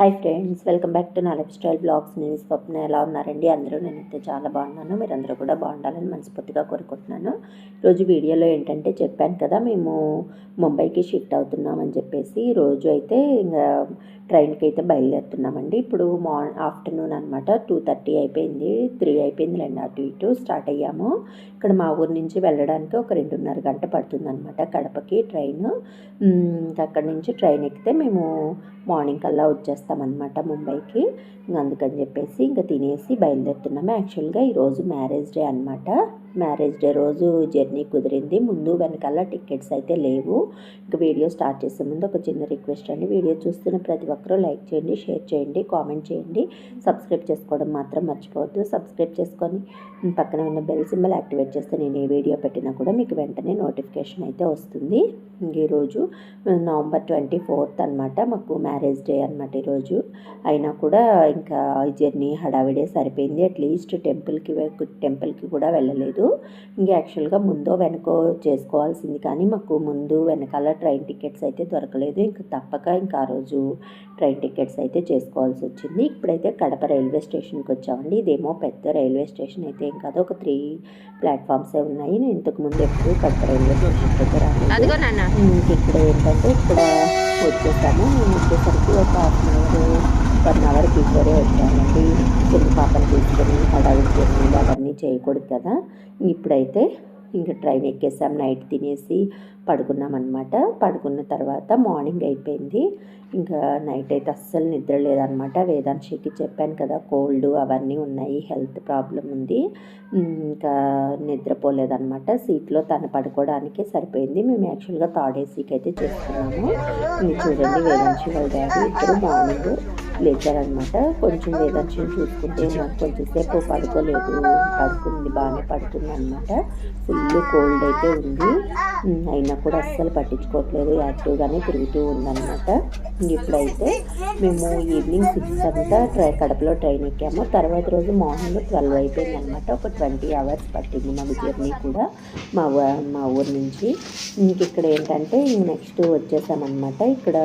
Hi friends welcome back to నా lifestyle blogs నేను స్వప్న ఎలా ఉన్నారండి? అందరూ నేనైతే చాలా బాగున్నాను. మీరందరూ కూడా బాగుండాలని మనస్ఫూర్తిగా కోరుకుంటున్నాను. ఈరోజు వీడియోలో ఏంటంటే చెప్పాను కదా మేము ముంబైకి షిఫ్ట్ అవుతున్నామని చెప్పేసి రోజు అయితే ఇంకా ట్రైన్కి అయితే బయలుదేరుతున్నామండి. ఇప్పుడు మార్ ఆఫ్టర్నూన్ అనమాట టూ థర్టీ అయిపోయింది త్రీ అయిపోయింది రెండు అటు ఇటు స్టార్ట్ అయ్యాము. ఇక్కడ మా ఊరు నుంచి వెళ్ళడానికి ఒక రెండున్నర గంట పడుతుందన్నమాట కడపకి ట్రైన్. ఇంకా నుంచి ట్రైన్ ఎక్కితే మేము మార్నింగ్ కల్లా వచ్చేస్తామన్నమాట ముంబైకి. ఇంక అందుకని చెప్పేసి ఇంకా తినేసి బయలుదేరుతున్నాము. యాక్చువల్గా ఈరోజు మ్యారేజ్ డే అనమాట మ్యారేజ్ డే రోజు జర్నీ కుదిరింది. ముందు వెనకాల టికెట్స్ అయితే లేవు. ఇంకా వీడియో స్టార్ట్ చేసే ముందు ఒక చిన్న రిక్వెస్ట్ అండి. వీడియో చూస్తున్న ప్రతి ఒక్కరూ లైక్ చేయండి షేర్ చేయండి కామెంట్ చేయండి. సబ్స్క్రైబ్ చేసుకోవడం మాత్రం మర్చిపోవద్దు. సబ్స్క్రైబ్ చేసుకొని పక్కన ఉన్న బెల్ సింబల్ యాక్టివేట్ చేస్తే నేను ఏ వీడియో పెట్టినా కూడా మీకు వెంటనే నోటిఫికేషన్ అయితే వస్తుంది. ఇంక ఈరోజు నవంబర్ ట్వంటీ ఫోర్త్ అనమాట మాకు మ్యారేజ్ డే అనమాట ఈరోజు అయినా కూడా ఇంకా జర్నీ హడావిడే సరిపోయింది. అట్లీస్ట్ టెంపుల్కి టెంపుల్కి కూడా వెళ్ళలేదు. ఇంకా యాక్చువల్గా ముందో వెనకో చేసుకోవాల్సింది. కానీ మాకు ముందు వెనకాల ట్రైన్ టికెట్స్ అయితే దొరకలేదు. ఇంకా తప్పక ఇంకా ఆ రోజు ట్రైన్ టికెట్స్ అయితే చేసుకోవాల్సి వచ్చింది. ఇప్పుడైతే కడప రైల్వే స్టేషన్కి వచ్చామండి. ఇదేమో పెద్ద రైల్వే స్టేషన్ అయితే ఏం కాదు. ఒక త్రీ ప్లాట్ఫామ్సే ఉన్నాయి. నేను ఇంతకు ముందు ఎప్పుడు కడప రైల్వే స్టేషన్ దగ్గర అదిగో నాన్న. ఇక్కడ ఏంటంటే ఇక్కడ వచ్చేసాము. మేము వచ్చేసరికి ఒక half an hour one hour before వచ్చామండి. చిన్న పాపని తీసుకొని హడావిడి చేసి అవన్నీ చేయకూడదు కదా. ఇప్పుడైతే ఇంకా ట్రైన్ ఎక్కేసాం నైట్ తినేసి పడుకున్నాం అనమాట పడుకున్న తర్వాత మార్నింగ్ అయిపోయింది. ఇంకా నైట్ అయితే అస్సలు నిద్ర లేదనమాట వేదాంశికి చెప్పాను కదా కోల్డ్ అవన్నీ ఉన్నాయి హెల్త్ ప్రాబ్లం ఉంది. ఇంకా నిద్రపోలేదనమాట సీట్లో తను పడుకోవడానికి సరిపోయింది. మేము యాక్చువల్గా థర్డ్ ఏసీకి అయితే చేసుకున్నాము చూడండి వేదాంశి వాళ్ళ డాడీ ఇద్దరు మార్నింగ్ లేచారనమాట. కొంచెం వేదాంశిని చూసుకుంటే నాకు కొంచెం సేపు పడుకోలేదు. పడుకుంది బాగానే పడుకుంది అనమాట ఫుల్ కోల్డ్ అయితే ఉంది. అయినా కూడా అస్సలు పట్టించుకోవట్లేదు. యాక్టివ్గానే తిరుగుతూ ఉందన్నమాట ఇప్పుడైతే మేము ఈవినింగ్ సిక్స్ అంతా ట్రై కడపలో ట్రైన్ ఎక్కాము. తర్వాత రోజు మార్నింగ్ ట్వెల్వ్ అయిపోయింది అనమాట ఒక ట్వంటీ అవర్స్ పట్టింది మాకు జర్నీ కూడా మా మా ఊరు నుంచి. ఇంక ఇక్కడ ఏంటంటే నెక్స్ట్ వచ్చేసామన్నమాట ఇక్కడ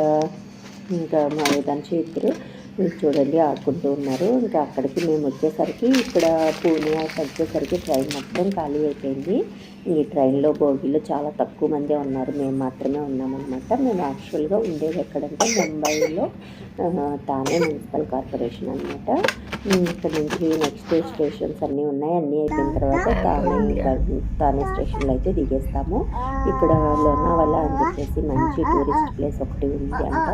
ఇంకా మా వేదాంశి ఇద్దరు మీరు చూడండి ఆడుకుంటూ ఉన్నారు. ఇంకా అక్కడికి మేము వచ్చేసరికి ఇక్కడ పూణే వచ్చేసరికి ట్రైన్ మొత్తం ఖాళీ అయిపోయింది. ఈ ట్రైన్లో బోగీలో చాలా తక్కువ మందే ఉన్నారు. మేము మాత్రమే ఉన్నామన్నమాట. మేము యాక్చువల్గా ఉండేది ఎక్కడంటే ముంబైలో తానే మున్సిపల్ కార్పొరేషన్ అనమాట ఇక్కడ నుంచి నెక్స్ట్ స్టేషన్స్ అన్నీ ఉన్నాయి. అన్నీ అయిపోయిన తర్వాత తానే తానే స్టేషన్లో అయితే దిగేస్తాము. ఇక్కడ లోనావాలా అని చెప్పేసి మంచి టూరిస్ట్ ప్లేస్ ఒకటి ఉంది అంట.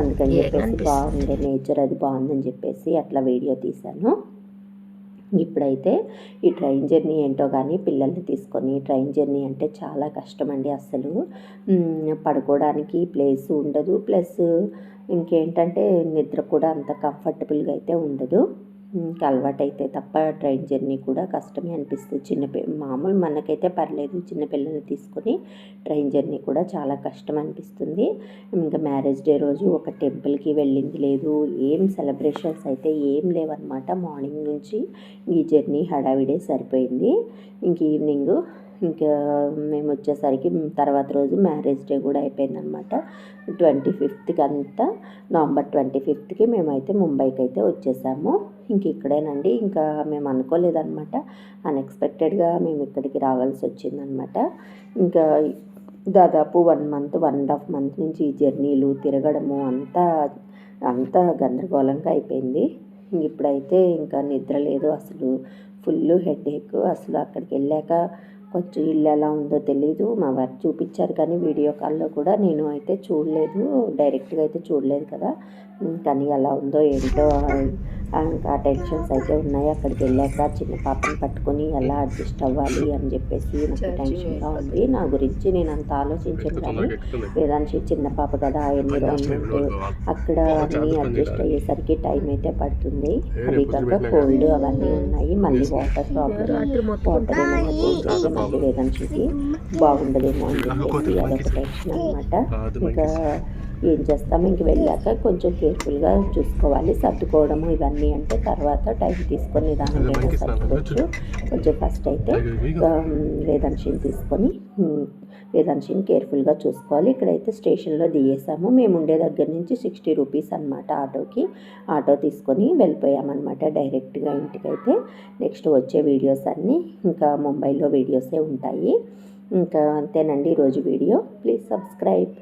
అందుకని చెప్పేసి బాగుంది. నేచర్ అది బాగుందని చెప్పేసి అట్లా వీడియో తీశాను. ఇప్పుడైతే ఈ ట్రైన్ జర్నీ ఏంటో కానీ పిల్లల్ని తీసుకొని ట్రైన్ జర్నీ అంటే చాలా కష్టం అండి పడుకోవడానికి ప్లేస్ ఉండదు. ప్లస్ ఇంకేంటంటే నిద్ర కూడా అంత కంఫర్టబుల్గా అయితే ఉండదు. ఇంకా అలవాటైతే తప్ప ట్రైన్ జర్నీ కూడా కష్టమే అనిపిస్తుంది. చిన్న మామూలు మనకైతే పర్లేదు. చిన్నపిల్లల్ని తీసుకొని ట్రైన్ జర్నీ కూడా చాలా కష్టం అనిపిస్తుంది. ఇంకా మ్యారేజ్ డే రోజు ఒక టెంపుల్కి వెళ్ళింది లేదు. ఏం సెలబ్రేషన్స్ అయితే ఏం లేవన్నమాట. మార్నింగ్ నుంచి ఈ జర్నీ హడావిడే సరిపోయింది. ఇంక ఈవినింగ్ ఇంకా మేము వచ్చేసరికి తర్వాత రోజు మ్యారేజ్ డే కూడా అయిపోయిందనమాట ట్వంటీ ఫిఫ్త్కి అంతా నవంబర్ ట్వంటీ ఫిఫ్త్కి మేమైతే ముంబైకి అయితే వచ్చేసాము. ఇంక ఇక్కడేనండి ఇంకా మేము అనుకోలేదన్నమాట అన్ఎక్స్పెక్టెడ్గా మేము ఇక్కడికి రావాల్సి వచ్చిందనమాట ఇంకా దాదాపు one month one and half month నుంచి ఈ జర్నీలు తిరగడము అంతా అంతా గందరగోళంగా అయిపోయింది. ఇంక ఇప్పుడైతే ఇంకా నిద్ర లేదు అసలు ఫుల్ హెడేక్ అసలు అక్కడికి వెళ్ళాక కొంచెం ఇల్లు ఎలా ఉందో తెలీదు. మా వారు చూపించారు కానీ వీడియో కాల్లో కూడా నేను అయితే చూడలేదు. డైరెక్ట్గా అయితే చూడలేదు కదా. కానీ ఎలా ఉందో ఏంటో ఆ, ఆ టెన్షన్స్ అయితే ఉన్నాయి. అక్కడికి వెళ్ళాక చిన్న పాపని పట్టుకొని ఎలా అడ్జస్ట్ అవ్వాలి అని చెప్పేసి నాకు టెన్షన్గా ఉంది. నా గురించి నేను అంత ఆలోచించాను కానీ వేదాంశి చిన్న పాప కదా ఎన్విరాన్మెంట్ అక్కడ అన్నీ అడ్జస్ట్ అయ్యేసరికి టైం అయితే పడుతుంది. అది కాక కోల్డ్ అవన్నీ ఉన్నాయి. మళ్ళీ వాటర్ ప్రాబ్లమ్ వాటర్ ఏమైనా మళ్ళీ వేదాంశికి బాగుండదేమో అని చెప్పేసి అదొక టెన్షన్ అనమాట ఇంకా ఏం చేస్తాము? ఇంక వెళ్ళాక కొంచెం కేర్ఫుల్గా చూసుకోవాలి. సర్దుకోవడము ఇవన్నీ అంటే తర్వాత టైం తీసుకొని అయినా సర్దుకోవచ్చు. కొంచెం ఫస్ట్ అయితే లేదంటే తీసుకొని వేదాంశిని కేర్ఫుల్గా చూసుకోవాలి. ఇక్కడైతే స్టేషన్లో దిగేసాము. మేము ఉండే దగ్గర నుంచి సిక్స్టీ రూపీస్ అనమాట ఆటోకి. ఆటో తీసుకొని వెళ్ళిపోయామన్నమాట డైరెక్ట్గా ఇంటికైతే. నెక్స్ట్ వచ్చే వీడియోస్ అన్నీ ఇంకా ముంబైలో వీడియోసే ఉంటాయి. ఇంకా అంతేనండి ఈరోజు వీడియో. Please subscribe.